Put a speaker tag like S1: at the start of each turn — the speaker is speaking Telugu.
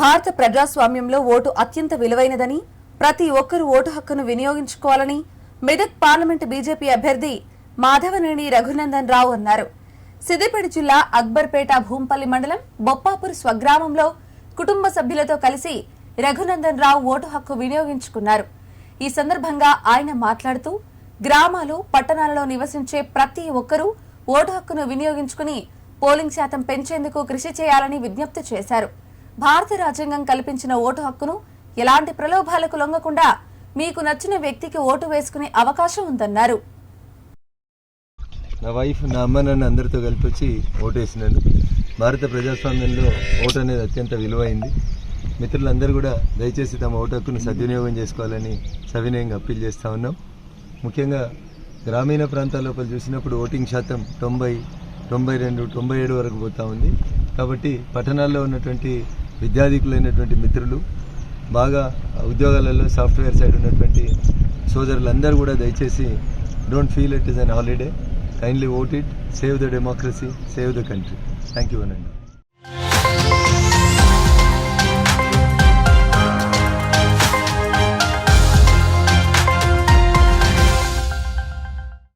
S1: భారత ప్రజాస్వామ్యంలో ఓటు అత్యంత విలువైనదని ప్రతి ఒక్కరూ ఓటు హక్కును వినియోగించుకోవాలని మెదక్ పార్లమెంటు బీజేపీ అభ్యర్థి మాధవనేని రఘునందన్ రావు అన్నారు. సిద్దిపేట జిల్లా అక్బర్పేట భూంపల్లి మండలం బొప్పాపూర్ స్వగ్రామంలో కుటుంబ సభ్యులతో కలిసి రఘునందన్ రావు ఓటు హక్కు వినియోగించుకున్నారు. ఈ సందర్భంగా ఆయన మాట్లాడుతూ గ్రామాలు పట్టణాలలో నివసించే ప్రతి ఒక్కరూ ఓటు హక్కును వినియోగించుకుని పోలింగ్ శాతం పెంచేందుకు కృషి చేయాలని విజ్ఞప్తి చేశారు. భారత రాజ్యాంగం కల్పించిన ఓటు హక్కును ఎలాంటి ప్రలోభాలకు లొంగకుండా మీకు నచ్చిన వ్యక్తికి ఓటు వేసుకునే అవకాశం ఉందన్నారు.
S2: నా వైఫ్ నా అమ్మ నన్ను అందరితో కలిపి వచ్చి ఓటు వేసినాను భారత ప్రజాస్వామ్యంలో ఓటు అనేది అత్యంత విలువైంది. మిత్రులందరూ కూడా దయచేసి తమ ఓటు హక్కును సద్వినియోగం చేసుకోవాలని సవినయంగా అప్పీల్ చేస్తూ ఉన్నాం. ముఖ్యంగా గ్రామీణ ప్రాంతాల లోపల చూసినప్పుడు ఓటింగ్ శాతం తొంభై తొంభై రెండు తొంభై ఏడు వరకు పోతా ఉంది. కాబట్టి పట్టణాల్లో ఉన్నటువంటి విద్యాధికులైనటువంటి మిత్రులు బాగా ఉద్యోగాలలో సాఫ్ట్వేర్ సైడ్ ఉన్నటువంటి సోదరులందరూ కూడా దయచేసి don't feel it is an holiday kindly vote it save the democracy save the country thank you అనండి